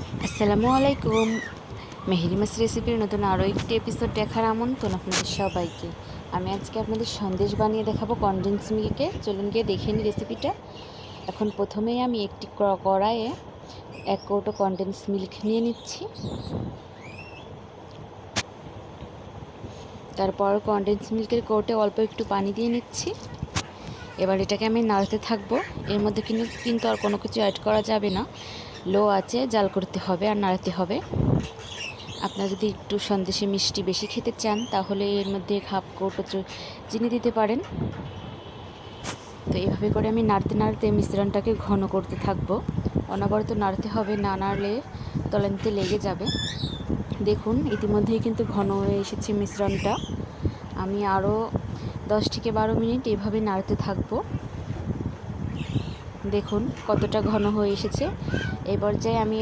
আসসালামু আলাইকুম। মেহেরিমাস রেসিপির নতুন আরও একটি এপিসোড দেখার আমন্ত্রণ আপনাদের সবাইকে। আমি আজকে আপনাদের সন্দেশ বানিয়ে দেখাবো কনডেন্স মিল্কে চলুন গিয়ে দেখে নিই রেসিপিটা এখন প্রথমেই আমি একটি কড়াইয়ে এক কৌটো কনডেন্স মিল্ক নিয়ে নিচ্ছি। তারপর কনডেন্স মিল্কের কৌটে অল্প একটু পানি দিয়ে নিচ্ছি। এবার এটাকে আমি নাড়তে থাকব। এর মধ্যে কিন্তু কিন্তু আর কোনো কিছু অ্যাড করা যাবে না। লো আছে, জাল করতে হবে আর নাড়াতে হবে। আপনারা যদি একটু সন্দেশে মিষ্টি বেশি খেতে চান, তাহলে এর মধ্যে হাফ কৌটো চিনি দিতে পারেন। তো এইভাবে করে আমি নাড়তে নাড়তে মিশ্রণটাকে ঘন করতে থাকব। অনবরত নাড়তে হবে, না নাড়লে তলানিতে লেগে যাবে। দেখুন, ইতিমধ্যেই কিন্তু ঘন হয়ে এসেছে মিশ্রণটা। আমি আরও দশ থেকে বারো মিনিট এভাবে নাড়তে থাকব। দেখুন কতটা ঘন হয়ে এসেছে। এই পর্যায়ে আমি